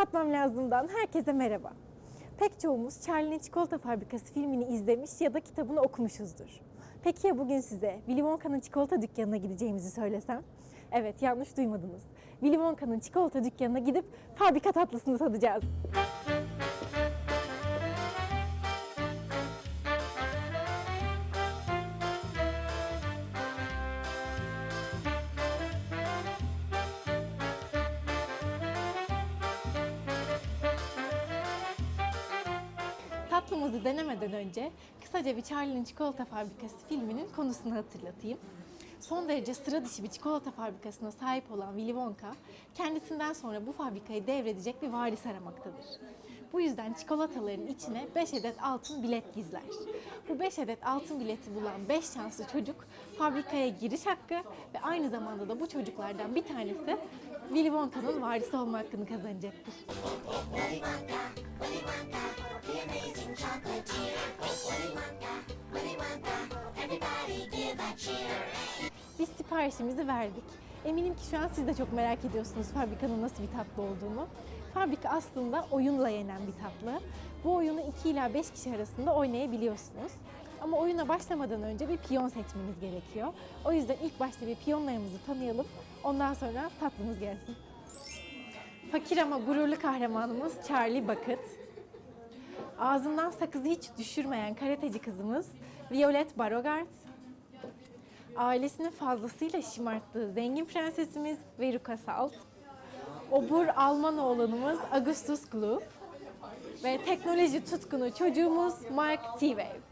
Tatmam Lazım'dan herkese merhaba. Pek çoğumuz Charlie'nin Çikolata Fabrikası filmini izlemiş ya da kitabını okumuşuzdur. Peki ya bugün size Willy Wonka'nın çikolata dükkanına gideceğimizi söylesem? Evet yanlış duymadınız. Willy Wonka'nın çikolata dükkanına gidip fabrika tatlısını tadacağız. Tatlımızı denemeden önce kısaca bir Charlie'nin Çikolata Fabrikası filminin konusunu hatırlatayım. Son derece sıra dışı bir çikolata fabrikasına sahip olan Willy Wonka, kendisinden sonra bu fabrikayı devredecek bir varis aramaktadır. Bu yüzden çikolataların içine 5 adet altın bilet gizler. Bu 5 adet altın bileti bulan 5 şanslı çocuk fabrikaya giriş hakkı ve aynı zamanda da bu çocuklardan bir tanesi Willy Wonka'nın varisi olma hakkını kazanacaktır. Biz siparişimizi verdik. Eminim ki şu an siz de çok merak ediyorsunuz fabrikanın nasıl bir tatlı olduğunu. Fabrika aslında oyunla yenen bir tatlı. Bu oyunu 2 ila 5 kişi arasında oynayabiliyorsunuz. Ama oyuna başlamadan önce bir piyon seçmeniz gerekiyor. O yüzden ilk başta bir piyonlarımızı tanıyalım. Ondan sonra tatlımız gelsin. Fakir ama gururlu kahramanımız Charlie Bucket. Ağzından sakızı hiç düşürmeyen karateci kızımız Violet Beauregard. Ailesini fazlasıyla şımarttığı zengin prensesimiz Veruca Salt. Obur Alman oğlanımız Augustus Gloop. Ve teknoloji tutkunu çocuğumuz Mark T-Wave.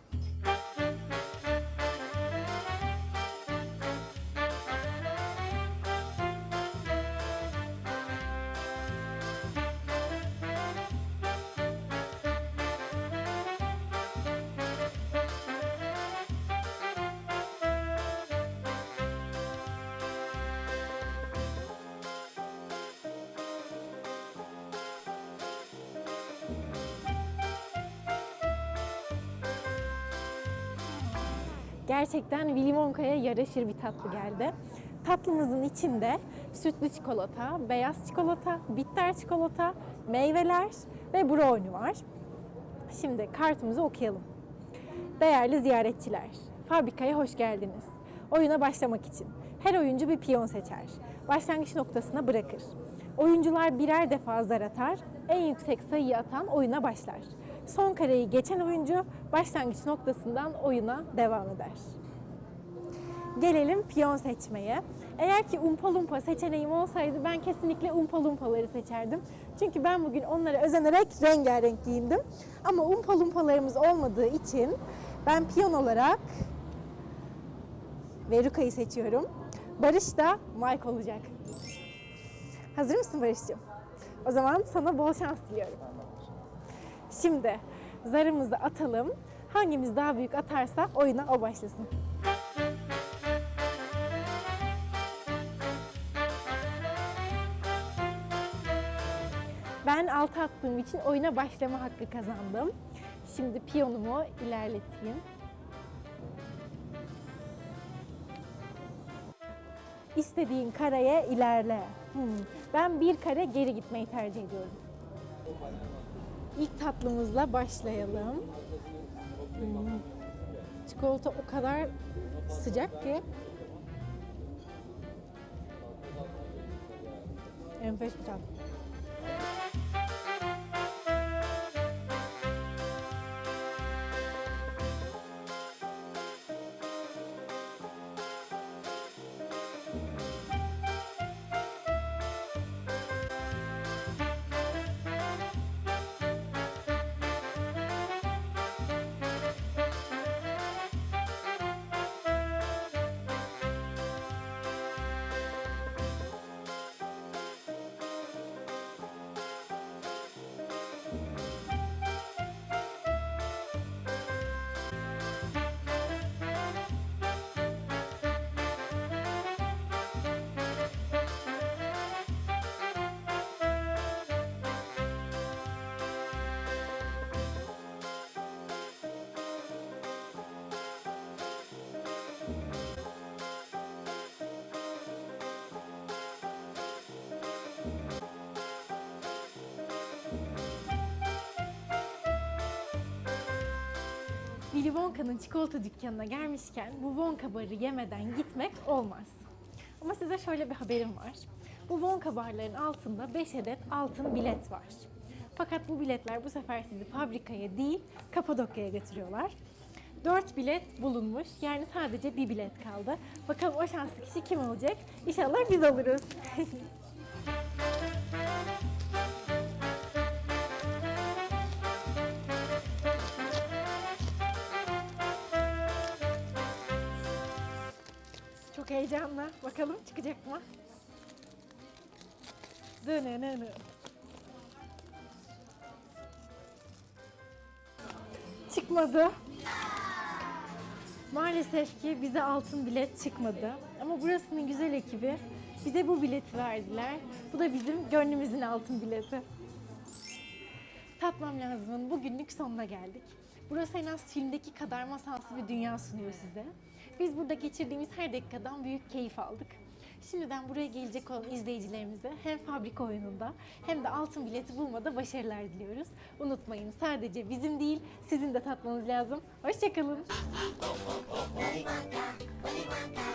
Gerçekten Willy Wonka'ya yaraşır bir tatlı geldi. Tatlımızın içinde sütlü çikolata, beyaz çikolata, bitter çikolata, meyveler ve brownie var. Şimdi kartımızı okuyalım. Değerli ziyaretçiler, fabrikaya hoş geldiniz. Oyuna başlamak için her oyuncu bir piyon seçer. Başlangıç noktasına bırakır. Oyuncular birer defa zar atar, en yüksek sayıyı atan oyuna başlar. Son kareyi geçen oyuncu başlangıç noktasından oyuna devam eder. Gelelim piyon seçmeye. Eğer ki Umpa Lumpa seçeneğim olsaydı ben kesinlikle Umpa seçerdim. Çünkü ben bugün onlara özenerek rengarenk giyindim. Ama Umpa Lumpa'larımız olmadığı için ben piyon olarak Veruka'yı seçiyorum. Barış da Mike olacak. Hazır mısın Barış'cığım? O zaman sana bol şans diliyorum. Şimdi zarımızı atalım. Hangimiz daha büyük atarsa oyuna o başlasın. Ben altı attığım için oyuna başlama hakkı kazandım. Şimdi piyonumu ilerleteyim. İstediğin kareye ilerle. Hmm, Ben bir kare geri gitmeyi tercih ediyorum. İlk tatlımızla başlayalım. Hmm. Çikolata o kadar sıcak ki. Enfes bir tat. Willy Wonka'nın çikolata dükkanına gelmişken bu Wonka barı yemeden gitmek olmaz. Ama size şöyle bir haberim var. Bu Wonka barların altında 5 adet altın bilet var. Fakat bu biletler bu sefer sizi fabrikaya değil Kapadokya'ya götürüyorlar. 4 bilet bulunmuş. Yani sadece bir bilet kaldı. Bakalım o şanslı kişi kim olacak? İnşallah biz oluruz. Çok heyecanlı. Bakalım çıkacak mı? Dönönönö. Çıkmadı. Maalesef ki bize altın bilet çıkmadı. Ama burasının güzel ekibi bize bu bileti verdiler. Bu da bizim gönlümüzün altın bileti. Tatmam lazımın bugünlük sonuna geldik. Burası en az filmdeki kadar masalsı bir dünya sunuyor size. Biz burada geçirdiğimiz her dakikadan büyük keyif aldık. Şimdiden buraya gelecek olan izleyicilerimize hem fabrika oyununda hem de altın bileti bulmada başarılar diliyoruz. Unutmayın sadece bizim değil sizin de tatmanız lazım. Hoşçakalın. Willy Wonka, Willy Wonka,